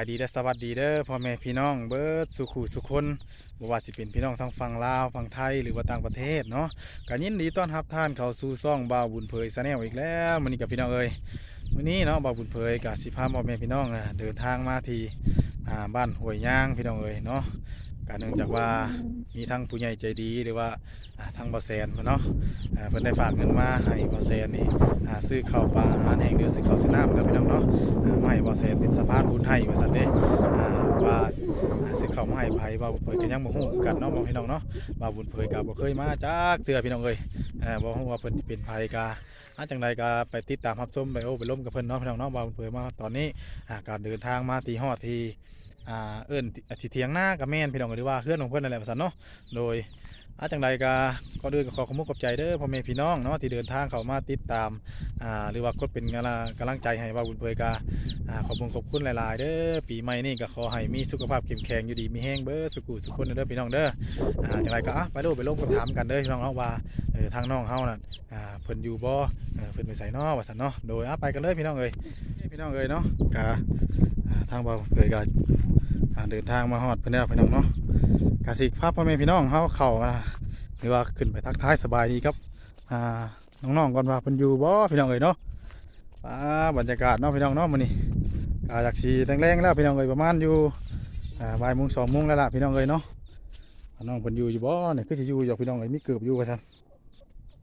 ายดีและสวัสดีเด้อพ่อแม่พี่น้องเบิร์ดสุขุสุคนบ่ว่าสิเป็นพี่น้องทางฝั่งลาวฝั่งไทยหรือว่าต่างประเทศเนาะก็ยินดีต้อนรับท่านเข้าสู่ซ่องบ่าวบุญเผยซะแนลอีกแล้วมื้อนี้กับพี่น้องเอ้ยมื้อนี้เนาะบ่าวบุญเผยกับสิพาพ่อแม่พี่น้องเดินทางมาที่อ่าบ้านห้วยย่างพี่น้องเอ้ยเนาะ ก็เนื่องจากว่ามีทั้งผู้ใหญ่ใจดีหรือว่าอ่าทางบ่แซนเพิ่นเนาะเพิ่นได้ฝากเงินมาให้บ่แซนนี่ซื้อข้าวปลาอาหารแห้งหรือซื้อข้าวซื้อน้ำครับพี่น้องเนาะอ่าไม่ว่าแซนเป็นสะพานบุญให้ว่าซั่นเด้อ่าว่าอ่าสิเข้ามาให้ไผว่าบุญเผยก็ยังบ่ฮู้กันเนาะบ่พี่น้องเนาะว่าบุญเผยก็บ่เคยมาจักเทื่อพี่น้องเอ้ยเอ่าบ่ฮู้ว่าเพิ่นเป็นไผก็อาจังใดก็ไปติดตามรับชมไปโอ้ไปล้มกับเพิ่นเนาะพี่น้องเนาะว่าบุญเผยมาตอนนี้การเดินทางมาที่ฮอดที่ อ่าเอิ้นสิเถียงหน้ากับแม่นพี่น้องหรือว่าเฮือนของเพิ่นนั่นแหละว่าซั่นเนาะโดยอาจังใดก็ก็เดินก็ขอขอบคุณขอบใจเด้อพ่อแม่พี่น้องเนาะที่เดินทางเข้ามาติดตามอ่าหรือว่ากดเป็นกำลังกำลังใจให้ว่าบุญเผยก็อ่าขอบคุณขอบคุณหลาย ๆ เด้อปีใหม่นี่ก็ขอให้มีสุขภาพเข้มแข็งอยู่ดีมีแห้งเบ้อสุขุสุขคนเด้อพี่น้องเด้ออ่าจังไรก็อะไปโลดไปลงไปถามกันเด้อพี่น้องเนาะว่าเออทางน้องเฮาน่ะอ่าเพิ่นอยู่บ่เออเพิ่นไปไสเนาะว่าซั่นเนาะโดยอะไปกันเลยพี่น้องเอ้ยพี่น้องเอ้ยเนาะกทางบ่าวเอ้ยก็อ่า เดินทางมาฮอดเพิ่นแล้วพี่น้องเนาะก็สิพาพ่อแม่พี่น้องเฮาเข้ามาหรือว่าขึ้นไปทักทายสบายดีครับอ่าน้องๆก่อนว่าเพิ่นอยู่บ่พี่น้องเอ้ยเนาะอ่าบรรยากาศเนาะพี่น้องเนาะมื้อนี้กาจากสีแรงๆแล้วพี่น้องเอ้ยประมาณอยู่อ่าบ่ายโมงสองโมงแล้วล่ะพี่น้องเอ้ยเนาะน้องเพิ่นอยู่อยู่บ่เนี่ยคือสิอยู่อยู่พี่น้องเอ้ยมีเกือบอยู่ว่าซั่น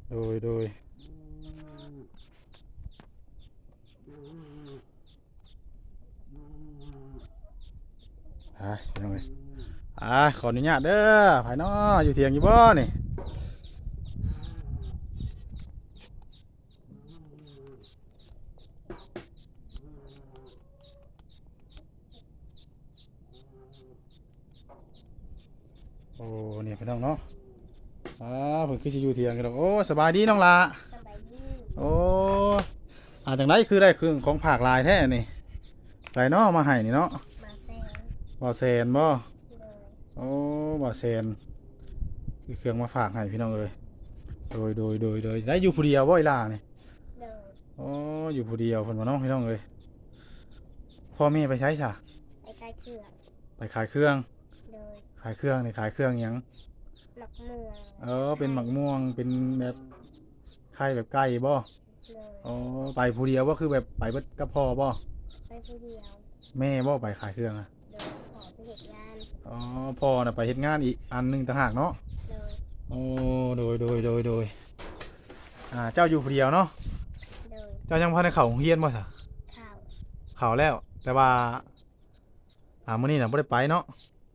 โดยโดย อ่าพี่น้องเอ้ยอ่าขออนุญาตเด้อภายนออยู่เถียงอยู่บ่นี่โอ้เนี่ยพี่น้องเนาะอ่าเพิ่นคือสิอยู่เถียงกันดอกโอ้สบายดีน้องละสบายดีโอ้อ่าจังไดคือได้เครื่องของผากลายแท้นี่ไรเนาะมาให้นี่เนาะมาแซง บ่แซนบ่เลยโอ้บ่แซนคือเครื่องมาฝากให้พี่น้องเอ้ยโดยโดยโดยโดยได้อยู่ผู้เดียวบ่อีหล่านี่เลยโอ้อยู่ผู้เดียวเพิ่นว่าน้องพี่น้องเอ้ยพ่อแม่ไปใช้จ้ะไอ้ไก่เขือกไปขายเครื่องเลยขายเครื่องนี่ขายเครื่องหยังหมักเมืองเออเป็นหมักม่วงเป็นแบบไข่แบบไก่บ่เลยอ๋อไปผู้เดียวบ่คือแบบไปเบิดกับพ่อบ่ไปผู้เดียว แม่บ่ไปขายเครื่องอะ เลยขอไปเหตุงานอ๋อพ่อน่ะไปเฮ็ดงานอีกอันหนึงต่างหากเนาะเลยโอ้โดยโดยโดยโดยอ่าเจ้าอยู่ผู้เดียวเนาะเลยเจ้ายังพอในเขาโรงเฮียนบ่ซะข่าวเขาแล้ว แต่ว่า อ่ามื้อนี้น่ะบ่ได้ไปเนาะ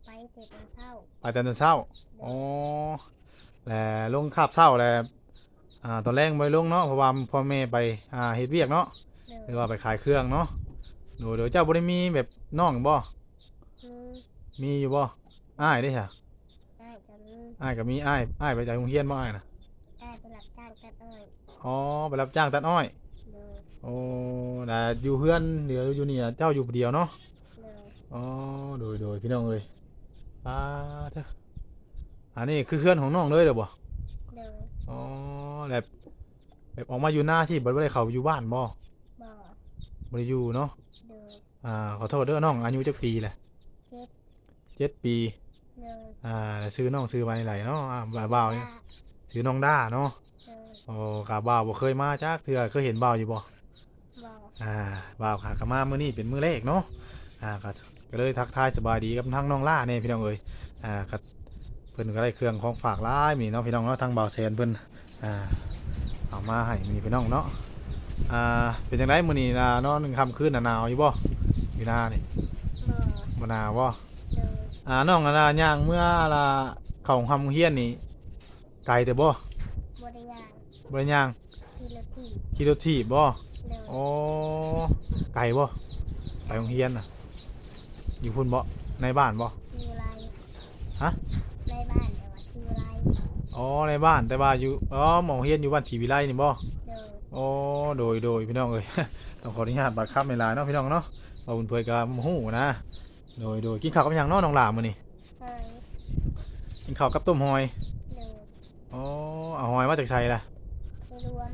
ไปเก็บมันเช่าไปแต่ตอนเช้าอ๋อแล้วลงคาบเช้าแล้วอ่าตอนแรกบ่ได้ลงเนาะเพราะว่าพ่อแม่ไปอ่าเฮ็ดเวียกเนาะเลยหรือว่าไปขายเครื่องเนาะโดยโดยเจ้าบ่ได้มีแบบน้องบ่คือ มีอยู่บ่อ้ายเด้ค่ะได้กันอ้ายก็มีอ้ายอ้ายไปจากโรงเรียนบ่อ้ายน่ะได้ไปหลับจ้างกันอ้อยอ๋อไปรับจ้างตัดอ้อยเลยโอ้แต่อยู่เพื่อนเดี๋ยวอยู่นี่น่ะเจ้าอยู่ผู้เดียวเนาะเลยอ๋อโดยโดยพี่น้องเอ้ยอ่าเถอะอันนี้คือเพื่อนของน้องเลยเด้อบ่เลยอ๋อแบบแบบออกมาอยู่หน้าที่บ่ได้เข้าอยู่บ้านบ่บ่อบ่ได้อยู่เนาะเลยอ่าขอโทษเด้อน้องอายุจักปีแหละเจ็ด เจ็ดปีเลยอ่าแล้วซื้อน้องซื้อมาไหนเนาะอ่าบ่าวบ่าวนี่ซื้อน้องด้าเนาะเลยโอ้กะบ่าวบ่เคยมาจักเทื่อเคยเห็นบ่าวอยู่บ่บ่ออ่าบ่าวขากะมามื้อนี้เป็นมื้อแรกเนาะอ่าก็ก็เลยทักทายสบายดีกับทั้งน้องล่าเนี่ยพี่น้องเอ้ยอ่าก็เพิ่นก็ได้เครื่องของฝากหลายมีเนาะพี่น้องเนาะทางบ่าวแซนเพิ่นอ่าเอามาให้มีพี่น้องเนาะอ่าเป็นจังไดมื้อนี้น่ะนอนหนึ่งค่ำคืนน่ะหนาวอยู่บ่อยู่หน้านี่บ่อบ่หนาวบ่เลย อ่าน้องน่ะย่างเมื่อละเข้าห้องเฮียนนี่ไกลแต่บ่บริยางบ่ได้ย่างทีละทีขี่รถถีบบ่เลยโอ้ไกลบ่ไปโรงเรียนน่ะ อยู่พุ่นบ่ในบ้านบ่ชื่ออะไรฮะ ในบ้านแต่ว่าชื่ออะไรอ๋อในบ้านแต่ว่าอยู่อ๋อหมองเฮียนอยู่บ้านศรีวิไลนี่บ่ เลยโอ้โดยโดยพี่น้องเอ้ย ต้องขออนุญาตบัตรคับในลายเนาะพี่น้องเนาะเราบุญเผยกับหูนะ โดยโดยกินข้าวกับหยังเนาะน้องหลามมื้อนี่เฮ้ยกินข้าวกับต้มหอยเลยอ๋อเอาหอยมาจากไสล่ะไปรวม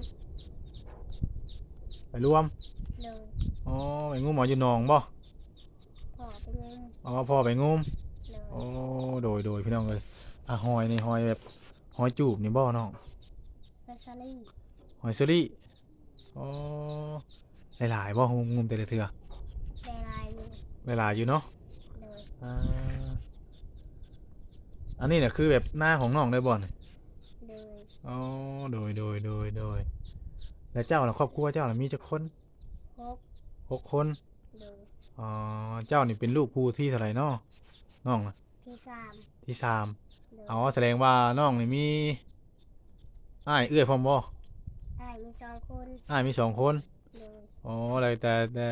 ไปรวมเลยอ๋อไปงูหมออยู่หนองบ่พ่อไปอ๋อพ่อไปงมโดยโอ้โดยโดยพี่น้องเลยอะหอยนี่หอยแบบหอยจูบนี่บ่น้องพัสลี่หอยเซอรี่โอ้หลายๆบ่งมงมแต่ละเทื่อได้ลายอยู่หลายๆอยู่เนาะโดย อ่าอันนี้เนี่ยคือแบบหน้าของน้องได้บ่เนี่ยโดยอ๋อโดยโดยโดยโดยแล้วเจ้าล่ะครอบครัวเจ้าล่ะมีจักคนหกหกคนโดยอ๋อเจ้านี่เป็นลูกผู้ที่เท่าไหร่น้อน้องน่ะที่สามที่สามโดยอ๋อแสดงว่าน้องนี่มีอ้ายเอื้อยพร้อมบ่อ้ายมีสองคนอ้ายมีสองคนโดยอ๋ออะไรแต่แต่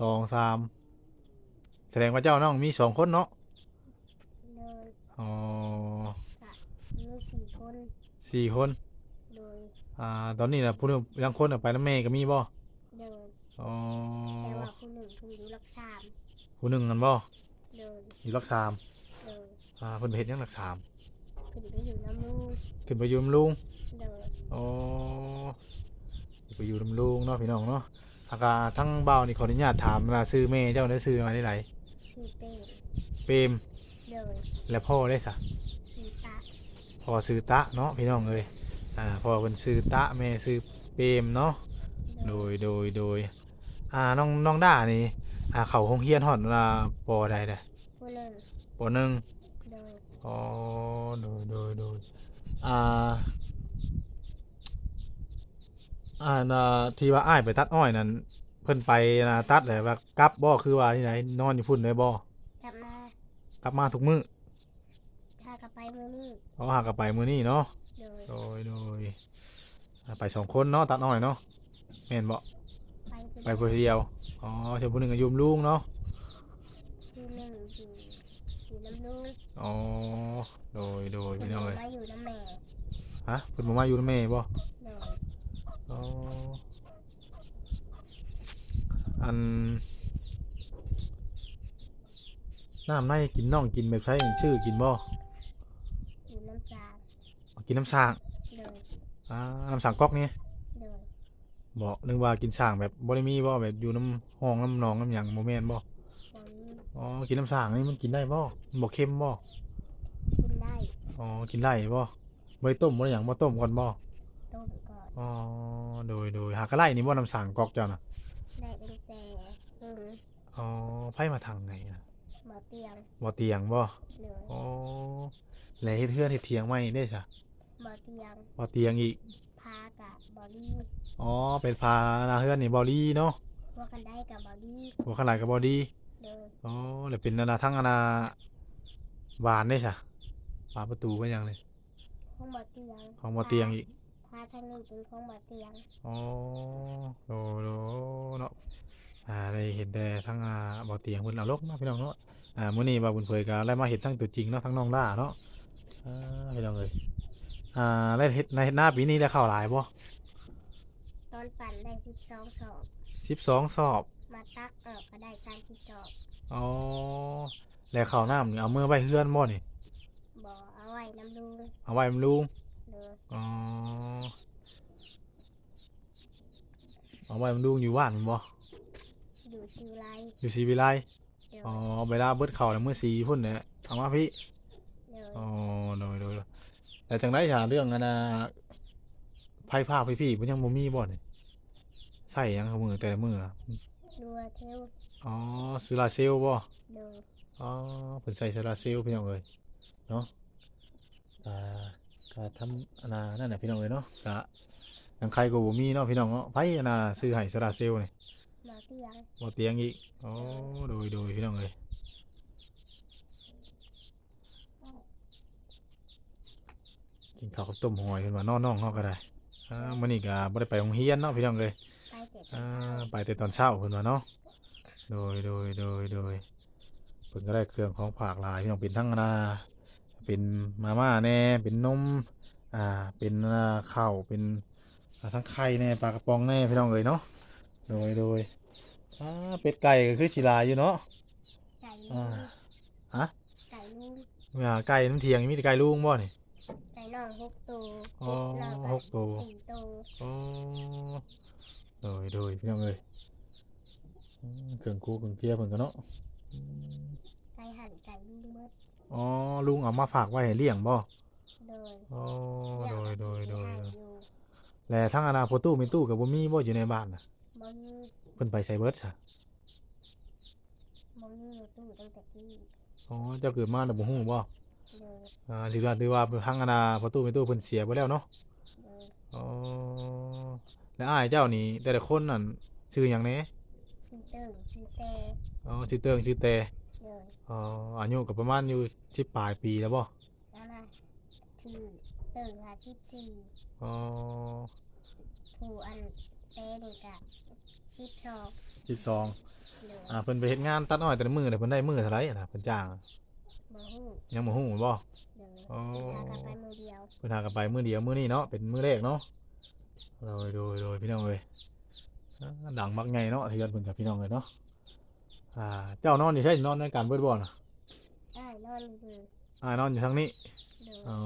สองสาม แสดงว่าเจ้าน้องมีสองคนเนาะโดยอ๋อมีสี่คนสี่คนโดยอ่าตอนนี้นะผู้หนึงยังคนน่ะไปน้ำเมก็มีบ่โดยอ๋อแต่ว่าผู้หนึ่งผู้อยู่รักสามผู้หนึ่งกันบ่โดยอยู่รักสามโดยอ่าเพิ่นไปเฮ็ดหยังรักสามขึ้นไปอยู่น้ำลูกขึ้นไปอยู่นำลุงโดยอ๋อไปอยู่นำลุงเนาะพี่น้องเนาะอากาทั้งเบานี่ขออนุญาตถามเวลาซื้อแม่เจ้าได้ซื้อมาได้ไหน ชื่อเป้เปรมโดยและพ่อได้สะชื่อตาพ่อซื้อตะเนาะพี่น้องเอ้ยอ่าพ่อเป็นซื้อตะแม่ซื้อเปรมเนาะโดยโดยโดยอ่าน้องน้องด้านี่อ่าเขาคงเฮียนฮอดเวลาปอใดเด้อผู้หนึ่งปอหนึ่งโดยอ๋อโดยโดยโดยอ่าอ่าน่ะที่ว่าอ้ายไปตัดอ้อยนั่น เพิ่นไปนะตัดเลยว่ากลับบ่คือว่าที่ไหนนอนอยู่พุ่นเลยบ่กลับมากลับมาทุกมื้อถ้ากลับไปมือนี่เอาหากลับไปมื้อนี้เนาะโดยโดยโดยอ่าไปสองคนเนาะตัดอ้อยเนาะแม่นบ่ไปไปผู้เดียวอ๋อเจ้าผู้หนึงอายุมลุงเนาะผู้หนึ่งอยู่อยู่น้ำลูกอ๋อโดยโดยผู้พี่หน้องนึ่งเอ้ยมาอยู่น้ำแม่ฮะเพิ่นบ่มาอยู่นำแม่บ่โดยอ๋อ อันน้ำในกินน้องกินแบบใช้ชื่อกินบ่อยู่น้ำจางกินน้ำสร้างโดยอ่าน้ำสร้างก๊อกนี่โดยบ่นึกว่ากินสร้างแบบบ่ได้มีบ่แบบอยู่น้ำห้องน้ำหนองน้ำหยังบ่แม่นบ่ตอนนี้อ๋อกินน้ำสร้างนี่มันกินได้บ่มันบ่เค็มบ่กินได้อ๋อกินได้บ่บ่ได้ต้มบ่ได้หยังบ่ต้มก่อนบ่ต้มก่อนอ๋อโดยโดยหากะไล่นี่บ่น้ำสร้างก๊อกเจ้าน่ะได้ตั้งแต่หนึ่ง อ๋อไผมาทางไหนน่ะหมอเตียงบ่เตียงบ่โดยอ๋อแล้วเฮ็ดเฮือนเฮ็ดเถียงไว้ได้ซะหมอเตียงบ่เตียงอีก พากับบอดี้อ๋อ เป็นพาหนาเฮือนนี่บอดี้เนาะพวกกันได้กับบอดี้หัวขนาดกับบอดี้โดยอ๋อแล้วเป็นนานาทั้งอนาบานได้ซะบานประตูก็ยังเลยห้องหมอเตียงของบ่เตียงอีก พาทางหนึ่งเป็นห้องหมอเตียง อ๋อโดโดเนาะ อ่าได้เห็นแต่ทั้งอ่าบ่เตียงเพิ่นเอาลกเนาะพี่น้องเนาะอ่ามื้อนี้บ่าวบุญเผยก็ได้มาเห็นทั้งตัวจริงเนาะทั้งน้องล่าเนาะอ่าพี่น้องเอ้ยอ่าแล้วเฮ็ดในเฮ็ดหน้าปีนี้ได้เข้าหลายบ่ตอนปั่นได้สิบสองสอบ12สอบมาตักออกก็ได้สามสิบจอบอ๋อแล้วข้าวน้ำนี่เอามือไว้เฮือนบ่นี่บ่อเอาไว้น้ำลุงเอาไว้บำรุงโดยอ๋อเอาไว้มันดูอยู่บ้านมันบ่ อยู่ซิวไลอยู่สีวิไลโดยอ๋อเวลาเบิดเข่าแล้วมื้อสีพุ่นเนี่ยเอามาพี่โดยอ๋อโดยโดยโดยแต่จังได๋จ้าเรื่องอันน่ะไผภาคพี่ๆมันยังบ่มีบ่นี่ใส่หยังเขามือแต่ละมืออะดัวเทวอ๋อโซลาร์เซลล์บ่โดยอ๋อเพิ่นใส่โซลาร์เซลล์พี่น้องเอ้ยเนาะอ่าก็ทำอันน่ะนั่นน่ะพี่น้องเอ้ยเนาะก็ยังใครก็บ่มีเนาะพี่น้องเนาะไผอันน่ะซื้อให้โซลาร์เซลล์นี่ หมอเตียงบ่เตียงอีกโอ้โดยโดยพี่น้องเอ้ยกินข้าวกับต้มหอยเพิ่นว่านอนน้องเฮาก็ได้อ่ามื้อนี้ก็บ่ได้ไปโรงเรียนเนาะพี่น้องเอ้ยไปเก็บอ่าข้าวไปแต่ตอนเช้าเพิ่นว่าเนาะโดยโดยโดยโดยเพิ่นก็ได้เครื่องของฝากหลายพี่น้องเป็นทั้งนาเป็นมาม่าแน่เป็นนมอ่าเป็นอ่าข้าวเป็นอ่าทั้งไข่แน่ปลากระป๋องแน่พี่น้องเอ้ยเนาะ โดยโดยอ่าเป็ดไก่ก็คือสิหลายอยู่เนาะไก่อ่าลุงฮะไก่ลุงเมื่อไก่น้ำเทียงมีแต่ไก่ลุงบ่นี่ ไก่น้องหกตัวอ๋อเป็ดน้องหกตัว สี่ตัวอ๋อโดยโดยพี่น้องเอ้ยอืมเครื่องคู่เครื่องเกียร์เพิ่นก็เนาะไก่หั่นไก่ลุงมดอ๋อลุงเอามาฝากไว้ให้เลี้ยงบ่โดยอ๋อโดยโดยโดยเลี้งอยู่และทั้งอนาคตตู้มีตู้กับบ่มีบ่อยู่ในบ้านน่ะ บ่มีเพิ่นไปไสเบิดซะบ่มีอยู่ตู้ตั้งแต่กี้อ๋อเจ้าเกิดมาแล้วบ่ฮู้บ่โดยอ่าหรือว่าหรือว่าทั้งอนาคตตู้มีตู้เพิ่นเสียไปแล้วเนาะโดยอ๋อแล้วอ้ายเจ้านี่แต่ละคนนั่นชื่อหยังแหน่ชื่อเติ่งชื่อแต่อ๋อชื่อเติงชื่อแต่โดยอ๋ออายุก็ประมาณอยู่10ปลายปีแล้วบ่นั่นน่ะชื่อเติ่งหาสิบสี่อ๋อ ผู้อันเต้นี่กะ สิบสอง12โดยอ่าเพิ่นไปเฮ็ดงานตัดอ้อยแต่ละมื้อเนี่ยเพิ่นได้มื้อเท่าไหร่อะน่ะเพิ่นจ้างบ่ฮู้ยังบ่ฮู้บ่ โดยอ๋อพากันไปมือเดียวเพิ่นหากันไปมื้อเดียวมื้อนี้เนาะเป็นมื้อแรกเนาะโดยโดยโดยพี่น้องเอ้ยอ่าดังมักไงเนาะเทือนเพิ่นกับพี่น้องเอ้ยเนาะอ่าเจ้านอนอยู่ใช่นอนในการเบิดบ่น่ะได้นอนอยู่อ่านอนอยู่ทางนี้ โดยอ๋อ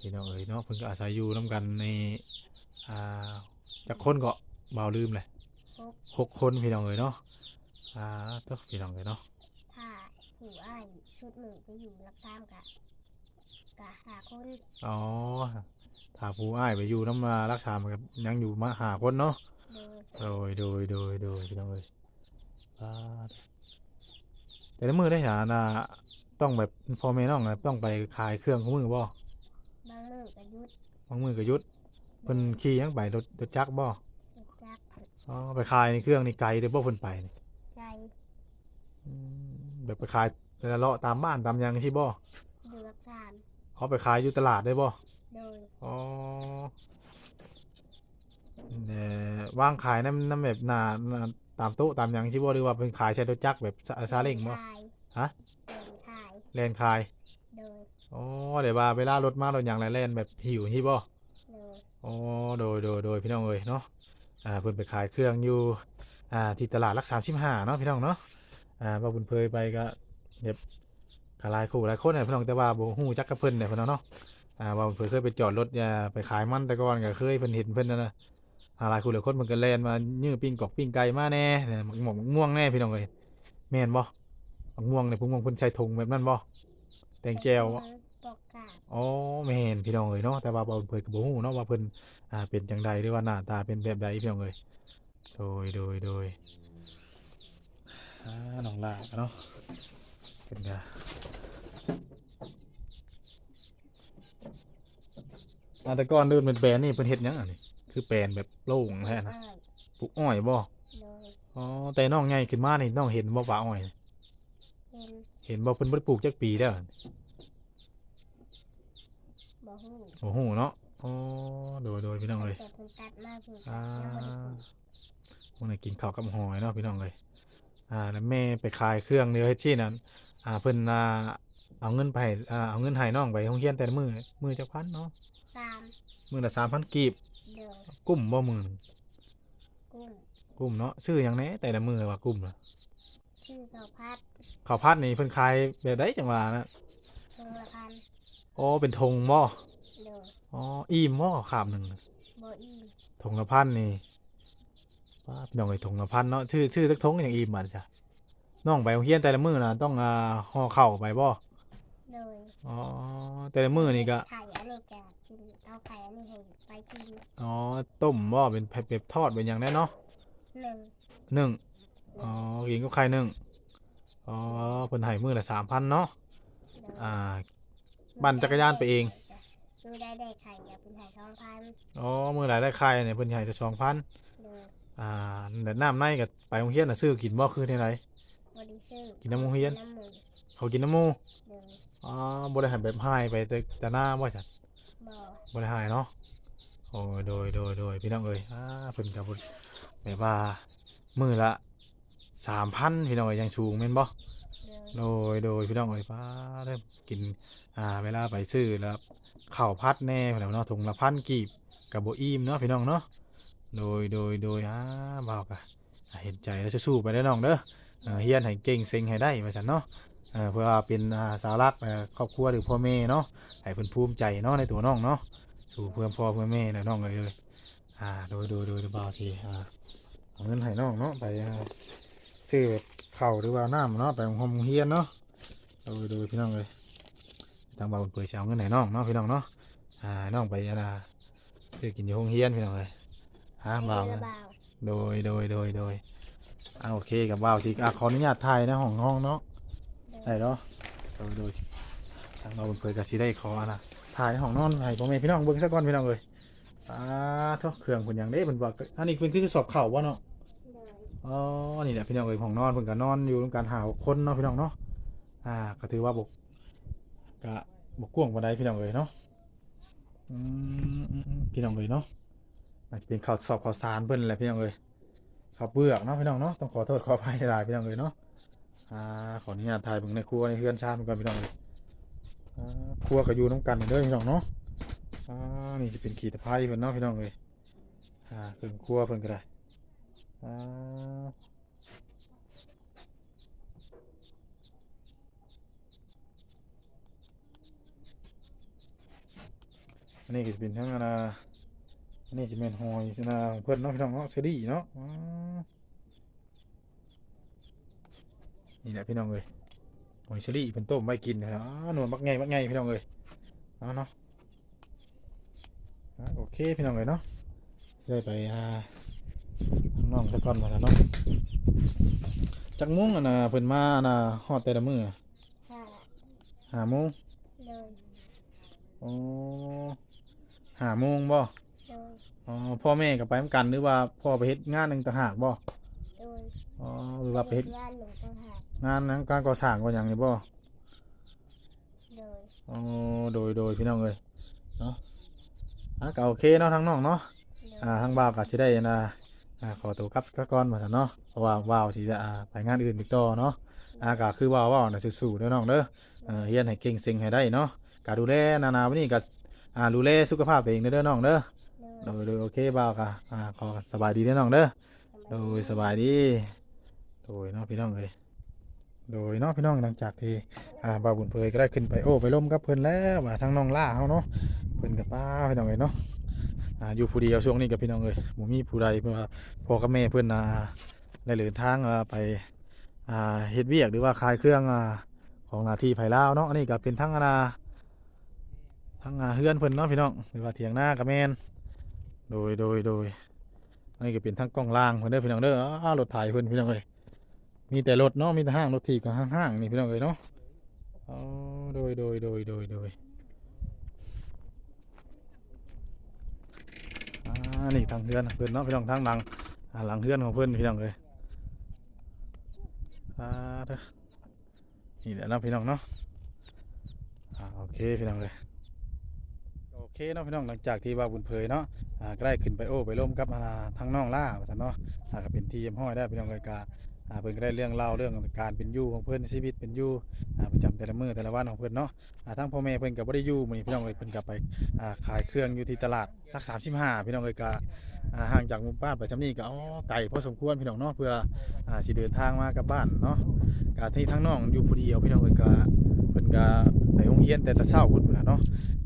พี่น้องเอ้ยเนาะเพิ่นก็อาศัยอยู่นํกันในอ่าจักคนก็ เบาลืมเลยพบหกคนพี่น้องเอ้ยเนาะอ่าเด้อพี่น้องเอ้ยเนาะถ้าผู้อ้ายชุดหนึ่งไปอยู่รักษามกะกะหาคนอ๋อถ้าผู้อ้ายไปอยู่น้ำมารักษามันก็ยังอยู่มาหาคนเนาะโดยโดยโดยโดยโดยพี่น้องเอ้ยอ่าแต่ละมือได้หานะต้องแบบพ่อแม่น้องน่ะต้องไปขายเครื่องของมือบ่บางมือก็หยุดบางมือก็หยุดเพิ่นขี่ยังไปรถรถจักรบ่รถจักร อ๋อไปขายในเครื่องนี่ไกลเด้อบ่เพิ่นไปนี่ไกลอืมแบบไปขายแต่ละเลาะตามบ้านตามหยังที่บ่อยู่รักษามเขาไปขายอยู่ตลาดได้บ่โดยอ๋อเอ่อวางขายน้ำน้ำแบบหน้าหน้าตามโต๊ะตามหยังที่บ่หรือว่าเป็นขายใช้รถจักรแบบซาซาเล้งบ่ขายฮะ เดินขายแลนขายโดยอ๋อเดี๋ยวว่าเวลารถมารถอย่างไรแล่นแบบหิวที่บ่ โดย อ๋อโดยโดยโดยพี่น้องเอ้ยเนาะ อ่าเพิ่นไปขายเครื่องอยู่อ่าที่ตลาดรักสามสิบห้าเนาะพี่น้องเนาะอ่าว่าเพิ่นเคยไปก็แบบกหลายคู่หลายคนเนี่ยพี่น้องแต่ว่าบ่ฮู้จักกับเพิ่นเนี่ยพี่น้องเนาะอ่าว่าเพิ่นเคยไปจอดรถอ่าไปขายมันแต่ก่อนก็เคยเพิ่นเห็นเพิ่นนั่นน่ะอ่าหลายคู่หลายคนมันก็แล่นมายื้อปิ้งกอกปิ้งไก่มาแน่เนี่ยหมกหมกม่วงแน่พี่น้องเอ้ยแม่นบ่ม่วงเนี่ยพวกม่วงเพิ่นใช้ถุงแบบนั้นบ่แตงแก้วบ่ปอกกาบ อ๋อไม่เห็นพี่น้องเอ้ยเนาะแต่ว่าบ่เพิ่นก็บ่ฮู้เนาะว่าเพิ่นอ่าเป็นจังใดหรือว่าหน้าตาเป็นแบบใดพี่น้องเอ้ยโดยโดยโดยอ่าน้องลาเนาะเป็นกะอ่าแต่ก่อนเดินเป็นแปลนนี่เพิ่นเฮ็ดหยังอะนี่คือแปลนแบบโล่งแท้นะอ้ายปลูกอ้อยบ่โดยอ๋อแต่น้องใหญ่ขึ้นมานี่น้องเห็นบ่ว่าอ้อย เห็นเห็นบ่เพิ่นบ่ได้ปลูกจักปีแล้วบ่ ฮู้โอ้โหเนาะอ๋อโดยโดยพี่น้องเอ้ยแต่เพิ่นตัดมาเพิ่นอ่ายังบ่ได้ปลูกพวกนี้กินข้าวกับหอยเนาะพี่น้องเลยอ่าแล้วแม่ไปขายเครื่องเนื้อเฮ็ดชี่นั้นอ่าเพิ่นอ่าเอาเงินไปให้อ่าเอาเงินให้น้องไปโรงเรียนแต่ละมื้อมื้อจักพันเนาะสามมื้อละ3,000กีบโดยกุ้มบ่มื้อหนึ่งกุ้งกุ้มเนาะชื่อหยังแหน่แต่ละมื้อว่ากุ้มน่ะชื่อข้าวพัดข้าวผัดนี่เพิ่นขายแบบใดจังว่านะทงละพันอ๋อเป็นธงบ่โดย อ๋ออิ่มบ่าบหนึงบ่อิ่มธงละพันนี่ป้าพี่น้องเอ้ยธงละพันเนาะชื่อชื่อสักธงอย่างอิ่มมันจ้ะน้องไปโรงเรียนแต่ละมื้อน่ะต้องอ่าห่อข้าวไปบ่โดยอ๋อแต่ละมื้อนี่ก็ไข่อันนี้ก็กินเอาไข่อันนี้ให้ไปกินอ๋อต้มบ่เป็นแบบแบบทอดเป็นอย่างแน่เนาะหนึ่งหนึ่งอ๋อกินก็ไข่หนึ่งอ๋อเพิ่นให้มื้อละสามพันเนาะอ่าปั่นจักรยานไปเอง คือได้ได้ไข่กับเป็นไข่สองพันอ๋อมื้อหลายได้ไข่เนี่ยเพิ่นให้จะสองพันโดยอ่าแต่น้ำในก็ไปโรงเรียนน่ะซื้อกินบ่คือที่ไหน บริสุทธิ์กินน้ำโรงเรียน น้ำหมูเขากินน้ำหมูโดยอ๋อบ่ได้ให้แบบให้ไปแต่แต่หน้าบ่ซั่น บ่อบ่ได้ให้เนาะ โอ้ยโดย โดย โดย พี่น้องเอ้ยอ่าเพิ่นก็บ่แบบว่า มื้อละ3,000พี่น้องเอ้ยยังสูงแม่นบ่ โดยโดย โดย พี่น้องเอ้ยป้าเริ่มกิน อ่า เวลาไปซื้อแล้ว ข้าพัดแน่พี่น้องเนาะถุงละพันกีบกับโบอิ่มเนาะพี่น้องเนาะโดยโดยโดยอ่าบ่าวกอ่าเห็นใจแล้วจะสู้ไปได้น้องเด้อเฮียนให้เก่งเซ็งให้ได้ว่าซั่นเนาะเพื่อเป็นสารักครอบครัวหรือพ่อแม่เนาะให้เพิ่นภูมิใจเนาะในตัวน้องเนาะสู่เพื่อนพ่อเพื่อนแม่นะน้องเอ้ยเลยอ่าโดยโดยโดยบ่าทีอ่าเอาเงินให้น้องเนาะไปซื้อแบบข้าหรือว่าน้ำเนาะไปโรงเรียนเนาะโดยโดยพี่น้องเลย ทางบ่าวเผยสิเอาเงินให้น้องเนาะพี่น้องเนาะอ่าน้องไปอะนะซื้อกินอยู่โรงเรียนพี่น้องเลยฮะบ่าวนะโดยโดยโดยโดยอ่าโอเคกับบ่าวสิอะขออนุญาตถ่ายในห้องห้องเนาะได้เนาะโดยโดยทางบ่าวบุญเผยก็สิได้ขออะนะถ่ายห้องนอนให้พ่อแม่พี่น้องเบิ่งซะก่อนพี่น้องเลยอ่าทุกเครื่องเพิ่นหยังเด้เพิ่นบอกอันนี้เพิ่นคือสอบเข่าบ่เนาะอ๋อนี่แหละพี่น้องเอ้ยห้องนอนเพิ่นก็นอนอยู่นำการหาคนเนาะพี่น้องเนาะ อ่า ก็ถือว่าบก ก็บกกว้างปานใดพี่น้องเอ้ยเนาะอืมพี่น้องเอ้ยเนาะอาจจะเป็นข้าวสอบข้าวสารเพิ่นแหละพี่น้องเอ้ยข้าวเปลือกเนาะพี่น้องเนาะต้องขอโทษขออภัยหลายพี่น้องเอ้ยเนาะอ่าขออนุญาตถ่ายเบิ่งในครัวในเฮือนชาติเพิ่นก่อนพี่น้องเอ้ยอ่าครัวก็อยู่นํกันเด้อพี่น้องเนาะอ่านี่จะเป็นขีตะไคร้เพิ่นเนาะพี่น้องเอ้ยอ่าเครื่องครัวเพิ่นก็ได้อ่า นนี้ก็จะเป็นทั้งอันนะอันนี้จะเป็นหอยสินะของเพื่อนเนาะพี่น้องเนาะเซรี่เนาะอ่านี่แหละพี่น้องเลยหอยเซรี่เป็นต้มไว้กินนะอ๋อหนวดมักไงมักไงพี่น้องเลยเอาเนาะอ่าโอเคพี่น้องเลยเนาะได้ไปอ่าน้องตะก่อนมาแล้วเนาะจักโมุ้งอะนะเพิ่นมาน่ะฮอดแต่ละมื้อใช่หาโมงโดยอ๋อ หาโมงบ่โดยอ๋อพ่อแม่ก็ไปนำกันหรือว่าพ่อไปเฮ็ดงานหนึงต่างหากบ่โดยอ๋อหรือว่าไปเฮ็ดย่านหนึ่งต่างหากงานนั้นการก่อสร้างก็หยังนี่บ่โดยอ๋อโดยโดยพี่น้องเอ้ยเนาะอะก็โอเคเนาะทั้งน้องเนาะ โดยอ่าทางบ่าวก็สิได้นะอ่าขอตัวกลับซะก่อนว่าซั่นเนาะเพราะว่าบ่าวสิจะอ่าไปงานอื่นอีกต่อเนาะอ่าก็คือว่าเว้าน่ะสู้ๆเด้อน้องเด้อเอ่อเฮียนให้เก่งสิ่งให้ได้เนาะก็ดูแลนานาวันนี้ก็ อ่าดูแลสุขภาพตัวเองเด้อเด้อน้องเด้อโดยโดยโดยโอเคบ่าวก็อ่าขอสบายดีเด้อน้องเด้อโดยสบายดีโดยเนาะพี่น้องเอ้ยโดยเนาะพี่น้องหลังจากที่อ่าบ่าวบุญเผยก็ได้ขึ้นไปโอ้ไปล่มกับเพิ่นแล้วว่าทางน้องล่าเฮาเนาะเพิ่นกับป้าพี่น้องเอ้ยเนาะอ่าอยู่ผู้เดียวช่วงนี้กับพี่น้องเลยบ่มีผู้ใดเพื่อว่าพ่อกับแม่เพื่อนอ่าได้เดินทางอ่าไปอ่าเฮ็ดเวียกหรือว่าขายเครื่องอ่าของหน้าที่ไผลาวเนาะอันนี้ก็เป็นทั้งอา ณาทั้งาเฮือนเพิ่นเนาะพี่น้องหรือว่าเถียงหน้ากับแมนโดยโดยโดยอันนี้ก็เป็นทั้งกล้องล่างเพิ่นเด้อพี่น้องเด้ออ้ารถไถเพิ่นพี่น้องเอ้ยมีแต่รถเนาะมีแต่ห้างรถถีบกับห้างๆนี่พี่น้องเอ้ยเนาะอ๋อโดยโดยโดยโดยโดยอ่านี่ทางเพื่อนเพื่อนเนาะพี่น้องทางหลังหลังเพื่อนของเพื่อนพี่น้องเลยอ่าเด้อนี่แหละเนาะพี่น้องเนาะอ่าโอเคพี่น้องเลย เคเนาะพี่น้องหลังจากที่ว่าบุญเผยเนาะอ่าก็ได้ขึ้นไปโอ้ไปร่วมกับอาทางน้องล่าว่าซั่นเนาะอ่าก็เป็นทีมห้อยได้พี่น้องเลยกาอ่าเพิ่นก็ได้เรื่องเล่าเรื่องการเป็นอยู่ของเพิ่นชีวิตเป็นอยู่อ่าประจำแต่ละมื้อแต่ละวันของเพิ่นเนาะอ่าทั้งพ่อแม่เพิ่นก็บ่ได้อยู่มื้อนี้พี่น้องเลยเพิ่นก็ไปอ่าขายเครื่องอยู่ที่ตลาดรักสามสิบห้าพี่น้องเลยก็อ่าห่างจากหมู่บ้านไปจำนี้ก็อ๋อไกลพอสมควรพี่น้องเนาะเพื่ออ่าสิเดินทางมากลับบ้านเนาะก็ที่ทั้งน้องอยู่ผู้เดียวพี่น้องเลยก็เพิ่นก็ไปโรงเรียนแต่แต่เช้าพุ่นพุ่นน่ะเนาะ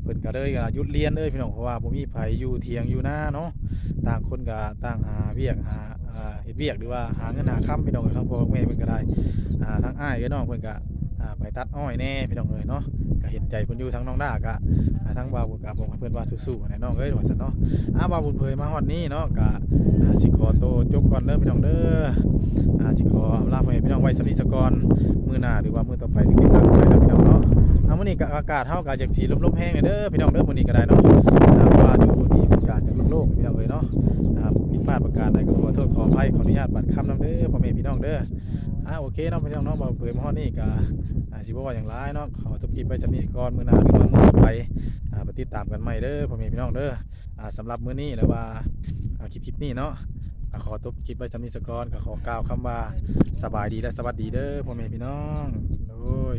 พิ่นก็เลยก็หยุดเรียนเลยพี่น้องเพราะว่าบ่มีไผอยู่เทียงอยู่หน้าเนาะต่างคนก็ต่างหาเวียกหาเฮ็ดเวียกหรือว่าหาเงินหาค่ำพี่น้องทั้งพ่อทั้งแม่เพิ่นก็ได้ทั้งอ้ายก็น้องเพิ่นก็ ไปตัดอ้อยแน่พี่น้องเลยเนาะก็เห็นใจเพิ่นอยู่ทั้งน้องดาก็ทั้งบ่าวบุญกับผมให้เพื่อนว่าสู้ๆน่น้องเอ้ยว่าซั่นเนาะอ่าบ่าวบุญเผยมาฮอดนี้เนาะก็สิขอโตจบก่อนเด้อพี่น้องเด้ออ่าสิขอลาไปพี่น้องไว้สำนีสกอนมื้อหน้าหรือว่ามื้อต่อไปติดตามไปนะพี่น้องเนาะอามื้อนี้ก็อากาศเฮาก็อยากสิลมๆแห้งเลยเด้อพี่น้องเด้อมื้อนี้ก็ได้เนาะอ่าเพราะว่าอยู่นี่อากาศจะโล่งๆพี่น้องเอ้ยเนาะอ่าผิดพลาดประการใดก็ขอโทษขออภัยขออนุญาตบัดคำนำเด้อพ่อแม่พี่น้องเด้อ อ่าโอเคเนาะพี่น้องเนาะบ่าวบุญเผยมาฮอดนี่ก็อาสิบ่ว่าอย่างไรเนาะขอจบคลิปไปสำนีสกอนมื้อหน้าหรือว่ามื้อต่อไปอ่าไปติดตามกันใหม่เด้อพ่อแม่พี่น้องเด้ออ่าสำหรับมื้อนี้แล้วว่าอ่าคลิปคลิปนี้เนาะอ่าขอตบคลิปไปสำนิสกอนก็ขอกล่าวคำว่าสบายดีและสวัสดีเด้อพ่อแม่พี่น้องโอ้ย